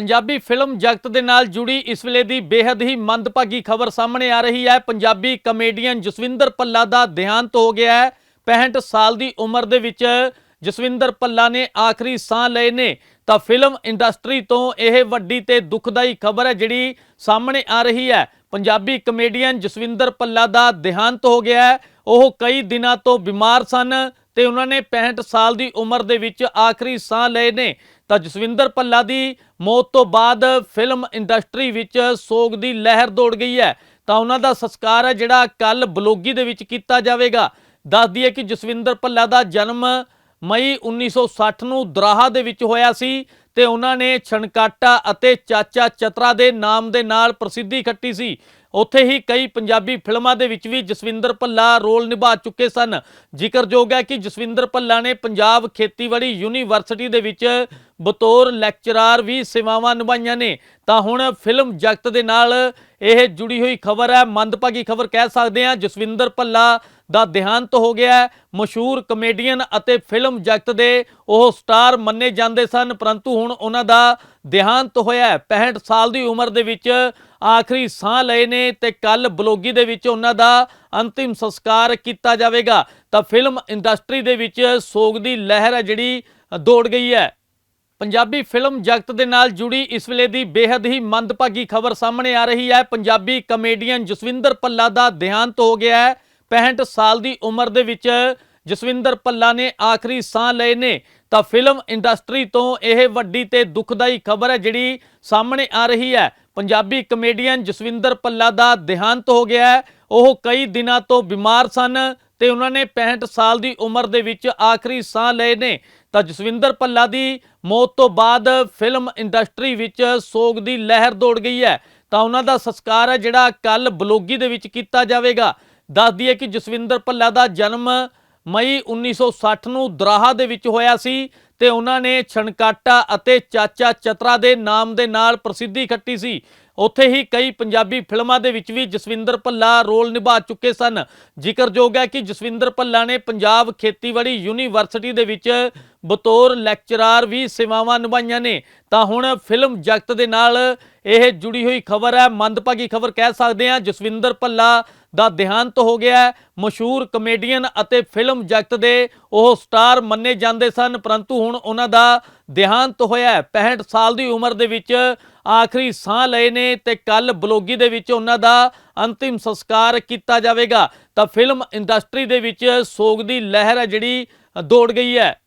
Punjabi film ਜਗਤ ਦੇ ਨਾਲ ਜੁੜੀ ਇਸ ਵੇਲੇ ਦੀ ਬੇहद ਹੀ ਮੰਦਭਾਗੀ ਖਬਰ ਸਾਹਮਣੇ ਆ ਰਹੀ ਹੈ। ਪੰਜਾਬੀ ਕਮੇਡੀਅਨ ਜਸਵਿੰਦਰ ਪੱਲਾ ਦਾ ਦੇਹਾਂਤ ਹੋ ਗਿਆ ਹੈ। 65 ਸਾਲ ਦੀ ਉਮਰ ਦੇ ਵਿੱਚ ਜਸਵਿੰਦਰ ਪੱਲਾ ਨੇ ਆਖਰੀ ਸਾਹ ਲਏ ਨੇ। ਤਾਂ ਫਿਲਮ ਇੰਡਸਟਰੀ ਤੋਂ ਇਹ ਵੱਡੀ ਤੇ ਦੁਖਦਾਈ ਖਬਰ ਹੈ ਜਿਹੜੀ ਸਾਹਮਣੇ ਆ ਰਹੀ ਹੈ। ਪੰਜਾਬੀ ਕਮੇਡੀਅਨ ਜਸਵਿੰਦਰ ਪੱਲਾ ਦਾ ਦੇਹਾਂਤ ਹੋ ਗਿਆ ਹੈ। ਉਹ ਕਈ ਦਿਨਾਂ ਤੋਂ ਬਿਮਾਰ ਸਨ। ਤੇ ਉਹਨਾਂ ਨੇ 65 ਸਾਲ ਦੀ ਉਮਰ ਦੇ ਵਿੱਚ ਆਖਰੀ ਸਾਹ ਲਏ ਨੇ। ਤਾਂ ਜਸਵਿੰਦਰ ਭੱਲਾ ਦੀ ਮੌਤ ਤੋਂ ਬਾਅਦ ਫਿਲਮ ਇੰਡਸਟਰੀ ਵਿੱਚ ਸੋਗ ਦੀ ਲਹਿਰ ਦੌੜ ਗਈ ਹੈ। ਤਾਂ ਉਹਨਾਂ ਦਾ ਸੰਸਕਾਰ ਹੈ ਜਿਹੜਾ ਕੱਲ ਬਲੋਗੀ ਦੇ ਵਿੱਚ ਕੀਤਾ ਜਾਵੇਗਾ। ਦੱਸ ਦਈਏ ਕਿ ਜਸਵਿੰਦਰ ਭੱਲਾ ਦਾ ਜਨਮ ਮਈ 1960 ਨੂੰ ਦਰਾਹਾ ਦੇ ਵਿੱਚ ਹੋਇਆ ਸੀ ਤੇ ਉਹਨਾਂ ਨੇ ਛਣਕਾਟਾ ਅਤੇ ਚਾਚਾ ਚਤਰਾ ਦੇ ਨਾਮ ਦੇ ਨਾਲ ਪ੍ਰਸਿੱਧੀ ਖੱਟੀ ਸੀ। ਉੱਥੇ ਹੀ ਕਈ ਪੰਜਾਬੀ ਫਿਲਮਾਂ ਦੇ ਵਿੱਚ ਵੀ ਜਸਵਿੰਦਰ ਭੱਲਾ ਰੋਲ ਨਿਭਾ ਚੁੱਕੇ ਸਨ। ਜ਼ਿਕਰਯੋਗ ਹੈ ਕਿ ਜਸਵਿੰਦਰ ਭੱਲਾ ਨੇ ਪੰਜਾਬ ਖੇਤੀਬਾੜੀ ਯੂਨੀਵਰਸਿਟੀ ਦੇ ਵਿੱਚ ਬਤੌਰ ਲੈਕਚਰਾਰ ਵੀ ਸੇਵਾਵਾਂ ਨਿਭਾਈਆਂ ਨੇ। ਤਾਂ ਹੁਣ ਫਿਲਮ ਜਗਤ ਦੇ ਨਾਲ ਇਹ ਜੁੜੀ ਹੋਈ ਖਬਰ ਹੈ। ਮੰਦਭਾਗੀ ਖਬਰ ਕਹਿ ਸਕਦੇ ਹਾਂ, ਜਸਵਿੰਦਰ ਭੱਲਾ ਦਾ ਦੇਹਾਂਤ ਹੋ ਗਿਆ ਹੈ। ਮਸ਼ਹੂਰ ਕਮੇਡੀਅਨ ਅਤੇ ਫਿਲਮ ਜਗਤ ਦੇ ਉਹ ਸਟਾਰ ਮੰਨੇ ਜਾਂਦੇ ਸਨ, ਪਰੰਤੂ ਹੁਣ ਉਹਨਾਂ ਦਾ ਦੇਹਾਂਤ ਹੋਇਆ ਹੈ। 65 ਸਾਲ ਦੀ ਉਮਰ ਦੇ ਵਿੱਚ ਆਖਰੀ ਸਾਹ ਲਏ ਨੇ ਤੇ ਕੱਲ ਬਲੋਗੀ ਦੇ ਵਿੱਚ ਉਹਨਾਂ ਦਾ ਅੰਤਿਮ ਸੰਸਕਾਰ ਕੀਤਾ ਜਾਵੇਗਾ। ਤਾਂ ਫਿਲਮ ਇੰਡਸਟਰੀ ਦੇ ਵਿੱਚ ਸੋਗ ਦੀ ਲਹਿਰ ਹੈ ਜਿਹੜੀ ਦੌੜ ਗਈ ਹੈ। ਪੰਜਾਬੀ ਫਿਲਮ ਜਗਤ ਦੇ ਨਾਲ ਜੁੜੀ ਇਸ ਵੇਲੇ ਦੀ ਬੇहद ਹੀ ਮੰਦਭਾਗੀ ਖਬਰ ਸਾਹਮਣੇ ਆ ਰਹੀ ਹੈ। ਪੰਜਾਬੀ ਕਮੇਡੀਅਨ ਜਸਵਿੰਦਰ ਭੱਲਾ ਦਾ ਦੇਹਾਂਤ ਹੋ ਗਿਆ ਹੈ। 65 ਸਾਲ ਦੀ ਉਮਰ ਦੇ ਵਿੱਚ ਜਸਵਿੰਦਰ ਭੱਲਾ ਨੇ ਆਖਰੀ ਸਾਹ ਲਏ ਨੇ। ਤਾਂ ਫਿਲਮ ਇੰਡਸਟਰੀ ਤੋਂ ਇਹ ਵੱਡੀ ਤੇ ਦੁਖਦਾਈ ਖਬਰ ਹੈ ਜਿਹੜੀ ਸਾਹਮਣੇ ਆ ਰਹੀ ਹੈ। ਪੰਜਾਬੀ ਕਮੇਡੀਅਨ ਜਸਵਿੰਦਰ ਪੱਲਾ ਦਾ ਦੇਹਾਂਤ ਹੋ ਗਿਆ ਹੈ। ਉਹ ਕਈ ਦਿਨਾਂ ਤੋਂ ਬਿਮਾਰ ਸਨ ਤੇ ਉਹਨਾਂ ਨੇ 65 ਸਾਲ ਦੀ ਉਮਰ ਦੇ ਵਿੱਚ ਆਖਰੀ ਸਾਹ ਲਏ ਨੇ। ਤਾਂ ਜਸਵਿੰਦਰ ਪੱਲਾ ਦੀ ਮੌਤ ਤੋਂ ਬਾਅਦ ਫਿਲਮ ਇੰਡਸਟਰੀ ਵਿੱਚ ਸੋਗ ਦੀ ਲਹਿਰ ਦੌੜ ਗਈ ਹੈ। ਤਾਂ ਉਹਨਾਂ ਦਾ ਸੰਸਕਾਰ ਹੈ ਜਿਹੜਾ ਕੱਲ ਬਲੋਗੀ ਦੇ ਵਿੱਚ ਕੀਤਾ ਜਾਵੇਗਾ। ਦੱਸ ਦਈਏ ਕਿ ਜਸਵਿੰਦਰ ਭੱਲਾ ਦਾ ਜਨਮ ਮਈ 1960 ਨੂੰ ਦਰਾਹਾ ਦੇ ਵਿੱਚ ਹੋਇਆ ਸੀ ਤੇ ਉਹਨਾਂ ਨੇ ਛਣਕਾਟਾ ਅਤੇ ਚਾਚਾ ਚਤਰਾ ਦੇ ਨਾਮ ਦੇ ਨਾਲ ਪ੍ਰਸਿੱਧੀ ਖੱਟੀ ਸੀ। ਉੱਥੇ ਹੀ ਕਈ ਪੰਜਾਬੀ ਫਿਲਮਾਂ ਦੇ ਵਿੱਚ ਵੀ ਜਸਵਿੰਦਰ ਭੱਲਾ ਰੋਲ ਨਿਭਾ ਚੁੱਕੇ ਸਨ। ਜ਼ਿਕਰਯੋਗ ਹੈ ਕਿ ਜਸਵਿੰਦਰ ਭੱਲਾ ਨੇ ਪੰਜਾਬ ਖੇਤੀਬਾੜੀ ਯੂਨੀਵਰਸਿਟੀ ਦੇ ਵਿੱਚ ਬਤੌਰ ਲੈਕਚਰਾਰ ਵੀ ਸੇਵਾਵਾਂ ਨਿਭਾਈਆਂ ਨੇ। ਤਾਂ ਹੁਣ ਫਿਲਮ ਜਗਤ ਦੇ ਨਾਲ ਇਹ ਜੁੜੀ ਹੋਈ ਖਬਰ ਹੈ। ਮੰਦਭਾਗੀ ਖਬਰ ਕਹਿ ਸਕਦੇ ਹਾਂ, ਜਸਵਿੰਦਰ ਭੱਲਾ ਦਾ ਦੇਹਾਂਤ ਹੋ ਗਿਆ ਹੈ। ਮਸ਼ਹੂਰ ਕਮੇਡੀਅਨ ਅਤੇ ਫਿਲਮ ਜਗਤ ਦੇ ਉਹ ਸਟਾਰ ਮੰਨੇ ਜਾਂਦੇ ਸਨ, ਪਰੰਤੂ ਹੁਣ ਉਹਨਾਂ ਦਾ ਦੇਹਾਂਤ ਹੋਇਆ ਹੈ। 65 ਸਾਲ ਦੀ ਉਮਰ ਦੇ ਵਿੱਚ ਆਖਰੀ ਸਾਹ ਲਏ ਨੇ ਤੇ ਕੱਲ ਬਲੋਗੀ ਦੇ ਵਿੱਚ ਉਹਨਾਂ ਦਾ ਅੰਤਿਮ ਸੰਸਕਾਰ ਕੀਤਾ ਜਾਵੇਗਾ। ਤਾਂ ਫਿਲਮ ਇੰਡਸਟਰੀ ਦੇ ਵਿੱਚ ਸੋਗ ਦੀ ਲਹਿਰ ਹੈ ਜਿਹੜੀ ਦੌੜ ਗਈ ਹੈ।